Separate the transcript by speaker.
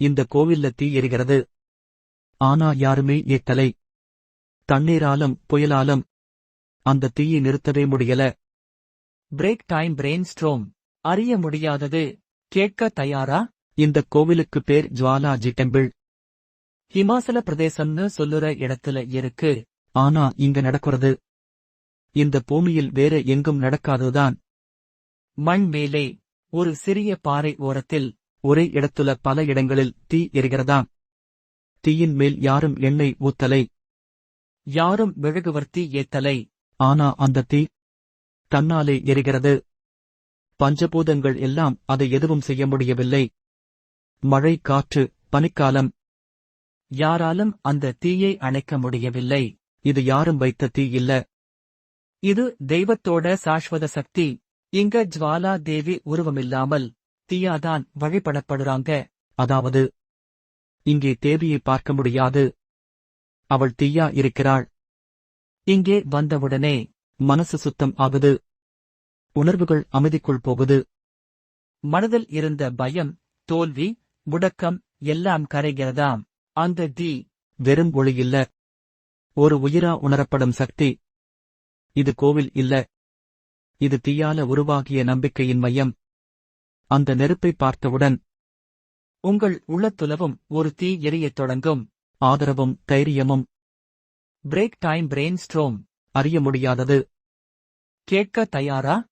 Speaker 1: இந்த கோவில்ல தீ எரிகிறது. ஆனா யாருமே ஏத்தலை தண்ணீராலும் புயலாலும் அந்த தீயை நிறுத்தவே முடியல.
Speaker 2: பிரேக் டைம் பிரெயின் ஸ்ட்ரோம் அறிய முடியாதது. கேட்க தயாரா?
Speaker 1: இந்த கோவிலுக்கு பேர் ஜுவாலாஜி டெம்பிள்.
Speaker 2: ஹிமாச்சல பிரதேசம்னு சொல்லுற இடத்துல இருக்கு.
Speaker 1: ஆனா இங்க நடக்கிறது. இந்த பூமியில் வேற எங்கும் நடக்காதுதான்
Speaker 2: மண் மேலே ஒரு சிறிய பாறை ஓரத்தில்
Speaker 1: ஒரே இடத்துல பல இடங்களில் தீ எரிகிறதாம். தீயின் மேல் யாரும் எண்ணெய் ஊத்தலை.
Speaker 2: யாரும் மெழுகுவர்த்தி ஏத்தலை.
Speaker 1: ஆனா அந்த தீ தன்னாலே எரிகிறது. பஞ்சபூதங்கள் எல்லாம் அதை எதுவும் செய்ய முடியவில்லை. மழை காற்று பனிக்காலம்.
Speaker 2: யாராலும் அந்த தீயை அணைக்க முடியவில்லை.
Speaker 1: இது யாரும் வைத்த தீ இல்ல.
Speaker 2: இது தெய்வத்தோட சாஸ்வத சக்தி. இங்க ஜுவாலா தேவி உருவமில்லாமல் தீயாதான் வழிபடப்படுறாங்க
Speaker 1: அதாவது இங்கே தேவியை பார்க்க முடியாது. அவள் தீயா இருக்கிறாள்.
Speaker 2: இங்கே வந்தவுடனே
Speaker 1: மனசு சுத்தம் ஆகுது. உணர்வுகள் அமைதிக்குள் போகுது.
Speaker 2: மனதில் இருந்த பயம் தோல்வி முடக்கம் எல்லாம் கரைகிறதாம். அந்த தீ
Speaker 1: வெறும் ஒளி இல்ல. ஒரு உயிரா உணரப்படும் சக்தி. இது கோவில் இல்ல. இது தீயால உருவாகிய நம்பிக்கையின் மையம். அந்த நெருப்பை பார்த்தவுடன்
Speaker 2: உங்கள் உள்ளத்துலவும் ஒரு தீ எரியத் தொடங்கும்.
Speaker 1: ஆதரவும் தைரியமும்.
Speaker 2: பிரேக் டைம் பிரெயின் ஸ்ட்ரோம்
Speaker 1: அறிய முடியாதது.
Speaker 2: கேட்க தயாரா?